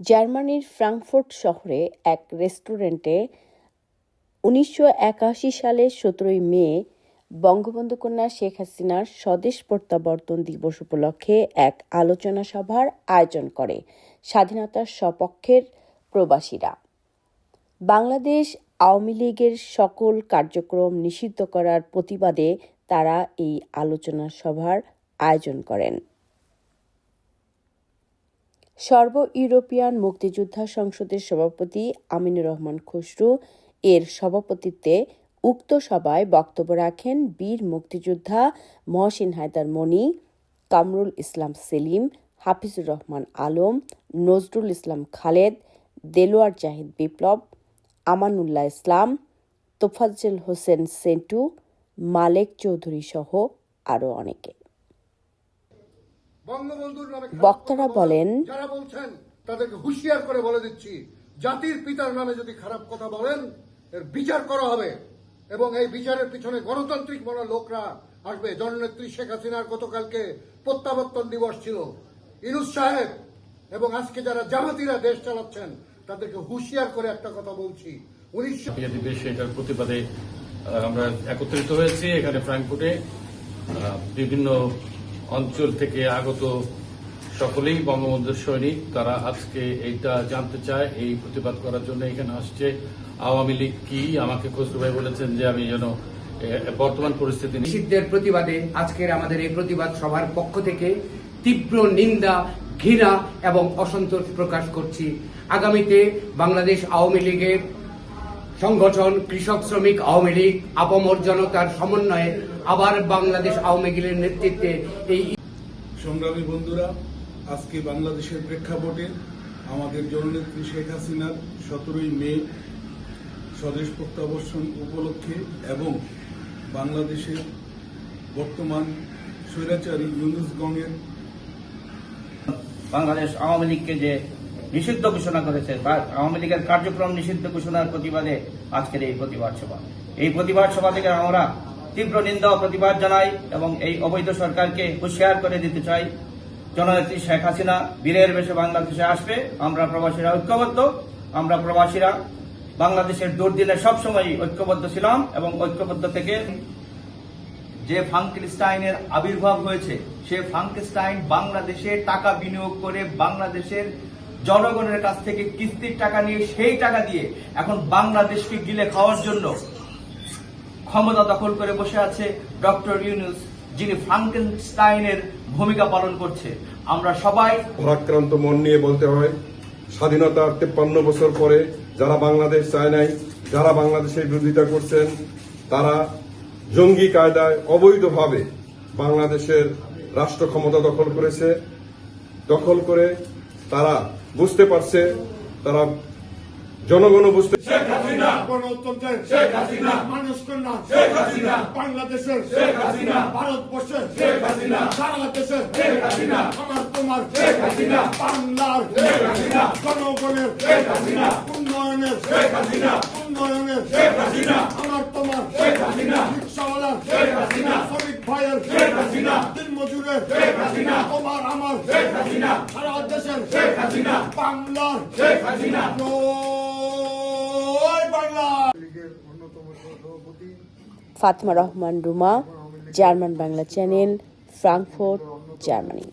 জার্মানির ফ্রাঙ্কফুর্ট শহরে এক রেস্টুরেন্টে উনিশশো একাশি সালের সতেরোই মে বঙ্গবন্ধু কন্যা শেখ হাসিনার স্বদেশ প্রত্যাবর্তন দিবস উপলক্ষে এক আলোচনা সভার আয়োজন করে স্বাধীনতার সপক্ষের প্রবাসীরা। বাংলাদেশ আওয়ামী লীগের সকল কার্যক্রম নিষিদ্ধ করার প্রতিবাদে তারা এই আলোচনা সভার আয়োজন করেন। সর্ব ইউরোপিয়ান মুক্তিযোদ্ধা সংসদের সভাপতি আমিনুর রহমান খসরু এর সভাপতিত্বে উক্ত সভায় বক্তব্য রাখেন বীর মুক্তিযোদ্ধা মহসিন হায়দার মনি, কামরুল ইসলাম সেলিম, হাফিজুর রহমান আলম, নজরুল ইসলাম খালেদ, দেলোয়ার জাহিদ বিপ্লব, আমানুল্লাহ ইসলাম, তোফাজ্জল হোসেন সেন্টু, মালেক চৌধুরী সহ আরও অনেকে। বঙ্গবন্ধুর নামে বক্তারা বলেন, যারা বলছেন তাদেরকে হুঁশিয়ার করে বলে দিচ্ছি জাতির পিতার নামে যদি খারাপ কথা বলেন এর বিচার করা হবে। এবং এই বিচারের পিছনে গণতান্ত্রিক মনা লোকরা আসবে। জননেত্রী শেখ হাসিনার গতকালকে প্রত্যাবর্তন দিবস ছিল। ইনুস সাহেব এবং আজকে যারা জামাতিরা দেশ চালাচ্ছেন তাদেরকে হুঁশিয়ার করে একটা কথা বলছি। উনিশশো এটার প্রতিবাদে আহ, আমরা একত্রিত হয়েছি এখানে ফ্রাঙ্কফুটে। আহ, বিভিন্ন অঞ্চল থেকে আগত সকলেই বঙ্গবন্ধুর সৈনিক। তারা আজকে এইটা জানতে চায়, এই প্রতিবাদ করার জন্য এখানে আসছে। আওয়ামী লীগ কি আমাকে খসরু ভাই বলেছেন যে আমি যেন বর্তমান পরিস্থিতি নিষিদ্ধের প্রতিবাদে আজকের আমাদের এই প্রতিবাদ সভার পক্ষ থেকে তীব্র নিন্দা, ঘৃণা এবং অসন্তোষ প্রকাশ করছি। আগামীতে বাংলাদেশ আওয়ামী লীগের সংগঠন কৃষক শ্রমিক আওয়ামী লীগ আপামর জনতার সমন্বয়ে আবার বাংলাদেশ আওয়ামী লীগের নেতৃত্বে এই সংগ্রামী বন্ধুরা আজকে বাংলাদেশের প্রেক্ষাপটে আমাদের জননেত্রী শেখ হাসিনার সতেরোই মে স্বদেশ প্রত্যাবর্তন উপলক্ষে এবং বাংলাদেশের বর্তমান স্বৈরাচারী ইউনুসগংয়ের বাংলাদেশ আওয়ামী লীগকে যে নিষিদ্ধ ঘোষণা করেছে আওয়ামী লীগের কার্যক্রম নিষিদ্ধ ঘোষণার প্রতিবাদে আজকের এই প্রতিবাদ সভা। এই প্রতিবাদ সভা থেকে আমরা তীব্র নিন্দা প্রতিবাদ জানাই এবং এই অবৈধ সরকারকে হুঁশিয়ার করে দিতে চাই। জননেত্রী শেখ হাসিনা, বীরের বেশে বাংলাদেশে আসবে। আমরা প্রবাসীরা ঐক্যবদ্ধ, আমরা প্রবাসীরা বাংলাদেশের দুর্দিনে সবসময় ঐক্যবদ্ধ ছিলাম এবং ঐক্যবদ্ধ থেকে যে ফাঙ্কেস্টাইনের আবির্ভাব হয়েছে, সে ফাঙ্কেস্টাইন বাংলাদেশে টাকা বিনিয়োগ করে বাংলাদেশের জনগণের কাছ থেকে কিস্তির টাকা নিয়ে সেই টাকা দিয়ে এখন বাংলাদেশকে গিলে খাওয়ার জন্য ক্ষমতা দখল করে বসে আছে ডক্টর ইউনুস, যিনি ফ্রাঙ্কেনস্টাইনের ভূমিকা পালন করছে। আমরা সবাই ভারাক্রান্ত মন নিয়ে বলতে হয়, স্বাধীনতার তেপ্পান্ন বছর পরে যারা বাংলাদেশ চায় নাই, যারা বাংলাদেশের বিরোধিতা করছেন, তারা জঙ্গি কায়দায় অবৈধভাবে বাংলাদেশের রাষ্ট্র ক্ষমতা দখল করেছে। দখল করে তারা বুঝতে পারছে তারা জনগণও বুঝতে বাংলাদেশের ভারতবর্ষের আমার তোমার বাংলার জনগণের উন্নয়নের উন্নয়নের আমার তোমার রিক্সাওয়ালার শ্রমিক ভাইয়ের শেখ হাসিনা দিনমজুরের শেখ হাসিনা তোমার আমার শেখ হাসিনা সারা দেশের শেখ হাসিনা বাংলার শেখ হাসিনা। জয় বাংলা। অন্যতম সভাপতি। Fatma Rahman Ruma German Bangla channel Frankfurt Germany.